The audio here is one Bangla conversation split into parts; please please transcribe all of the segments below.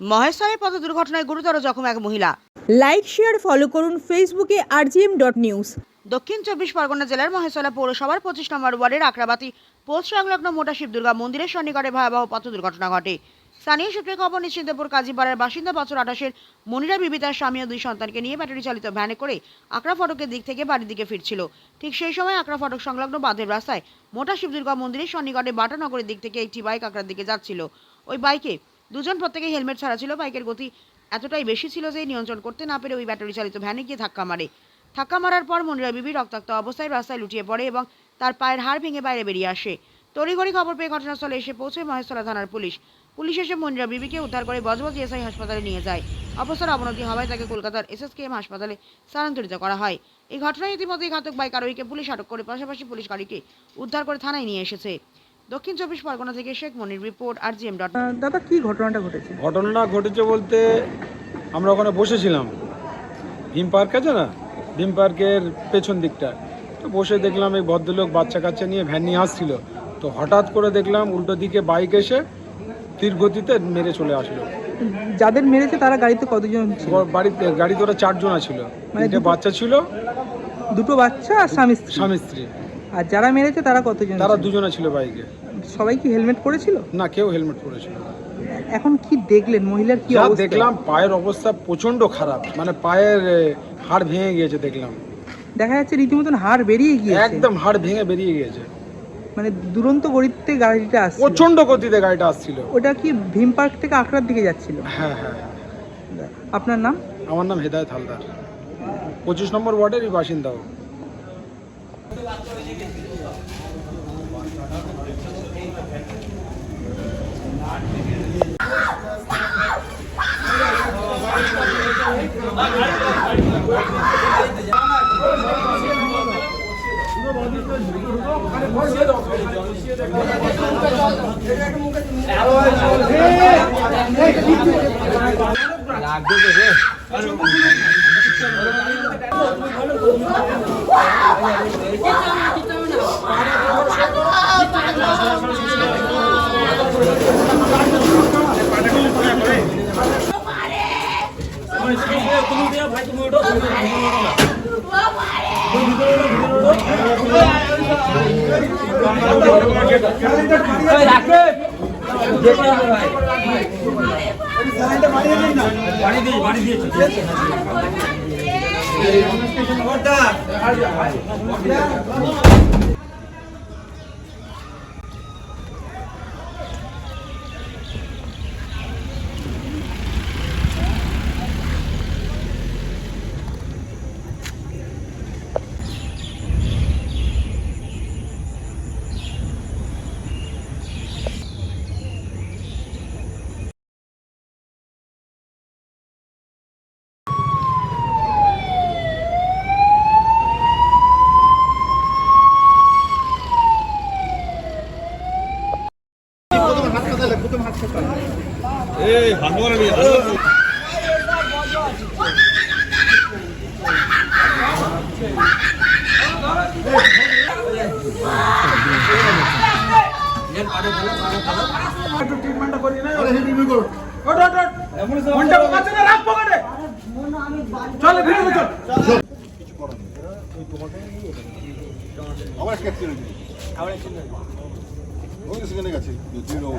মহেশতলে পথ দুর্ঘটনায় গুরুতর জখম এক মহিলা। লাইক শেয়ার ফলো করুন ফেসবুকে আরজিএম ডট নিউজ দক্ষিণ চব্বিশ পরগনা জেলার মহেশতলা পৌরসভার পঁচিশ নম্বর ওয়ার্ডের আকরাবাতি পোস্ট সংলগ্ন মোটা শিব দুর্গা মন্দিরের সন্নিকটে ভয়াবহ পথ দুর্ঘটনা ঘটে। স্থানীয় সূত্রে খবর নিশ্চিন্তপুর কাজীপাড়ার বাসিন্দা বছর আঠাশের মনিরা বিবি তার স্বামী ও দুই সন্তানকে নিয়ে ব্যাটারি চালিত ভ্যানে করে আকরা ফটকের দিক থেকে বাড়ির দিকে ফিরছিল। ঠিক সেই সময় আকরা ফটক সংলগ্ন বাঁধের রাস্তায় মোটা শিব দুর্গা মন্দিরের সন্নিকটে বাটানগরের দিক থেকে একটি বাইক আকরার দিকে যাচ্ছিল। ওই বাইকে দুজন প্রত্যেকে হেলমেট ছাড়া ছিল, বাইকের গতি এতটাই বেশি ছিল যে নিয়ন্ত্রণ করতে না পেরে ওই ব্যাটারি চালিত ভ্যানে গিয়ে ধাক্কা মারে। ধাক্কা মারার পর মনিরা বিবি রক্তাক্ত অবস্থায় রাস্তায় লুটিয়ে পড়ে এবং তার পায়ের হাড় ভেঙে বাইরে বেরিয়ে আসে। তড়িঘড়ি খবর পেয়ে ঘটনাস্থলে এসে পৌঁছে মহেশতলা থানার পুলিশ। পুলিশ এসে মনিরা বিবিকে উদ্ধার করে বজবজ এসআই হাসপাতালে নিয়ে যায়। অবস্থার অবনতি হওয়ায় তাকে কলকাতার এসএসকেএম হাসপাতালে স্থানান্তরিত করা হয়। এই ঘটনায় ইতিমধ্যেই ঘাতক বাইক আরোহীকে পুলিশ আটক করে, পাশাপাশি পুলিশ গাড়িকে উদ্ধার করে থানায় নিয়ে এসেছে। দক্ষিণ চব্বিশ পরগনা থেকে Sheikh Monir report R GM dot আহ, দাদা কি ঘটনাটা ঘটেছে? ঘটনাটা ঘটেছে বলতে আমরা ওখানে বসেছিলাম। ভীম পার্ক আছে না? ভীম পার্কের পেছন দিকটা। তো বসে দেখলাম এই ভদ্রলোক বাচ্চা কাচ্চা নিয়ে ভ্যান নিয়ে আসছিল। তো হঠাৎ করে দেখলাম উল্টো দিকে বাইক এসে তীর গতিতে মেরে চলে আসলো। যাদের মেরেছে তারা গাড়িতে কতজন ছিল? বাড়িতে গাড়িতে ওরা চারজন ছিল। মানে বাচ্চা ছিল। দুটো বাচ্চা আর স্বামী স্ত্রী? স্বামী স্ত্রী। আর যারা মেরেছে তারা কতজন তারা? দুজনে ছিল বাইকে। সবাই কি হেলমেট পরেছিল? না কেউ হেলমেট পরেছিল এখন কি দেখলেন? মহিলার কি অবস্থা? দেখলাম পায়ের অবস্থা প্রচণ্ড খারাপ। মানে পায়ের হাড় ভেঙে গিয়েছে দেখলাম। দেখা যাচ্ছে রীতিমতন হাড় বেরিয়ে গিয়েছে। একদম হাড় ভেঙে বেরিয়ে গিয়েছে। মানে দুরন্ত গড়িতে গাড়িটা আসছে প্রচণ্ড গতিতে গাড়িটা আসছিল। ওটা কি ভীম পার্ক থেকে আকরার দিকে যাচ্ছিল? হ্যাঁ হ্যাঁ হ্যাঁ। আপনার নাম? আমার নাম হেদায়ত হালদার। পঁচিশ নম্বর ওয়ার্ডেরই বাসিন্দা লাগবে তো দিয়েছি ও। আমার অ্যাক্সিডেন্ট আমার অ্যাক্সিডেন্ট ওই সেখানে গেছে দুই রকম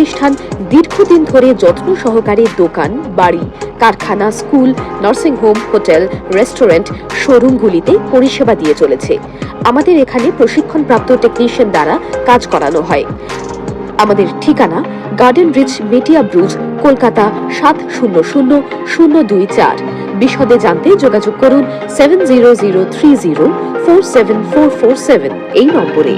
প্রতিষ্ঠান দীর্ঘদিন ধরে যত্ন সহকারে দোকান, বাড়ি, কারখানা, school nursing home hotel, restaurant, শোরুমগুলিতে পরিষেবা দিয়ে চলেছে। আমাদের এখানে প্রশিক্ষণপ্রাপ্ত টেকনিশিয়ান দ্বারা কাজ করানো হয়। আমাদের ঠিকানা Garden Reach Metiabruz, Kolkata সাত শূন্য শূন্য শূন্য দুই চার। বিশদে জানতে যোগাযোগ করুন seven zero zero three zero four seven four four seven এই নম্বরে।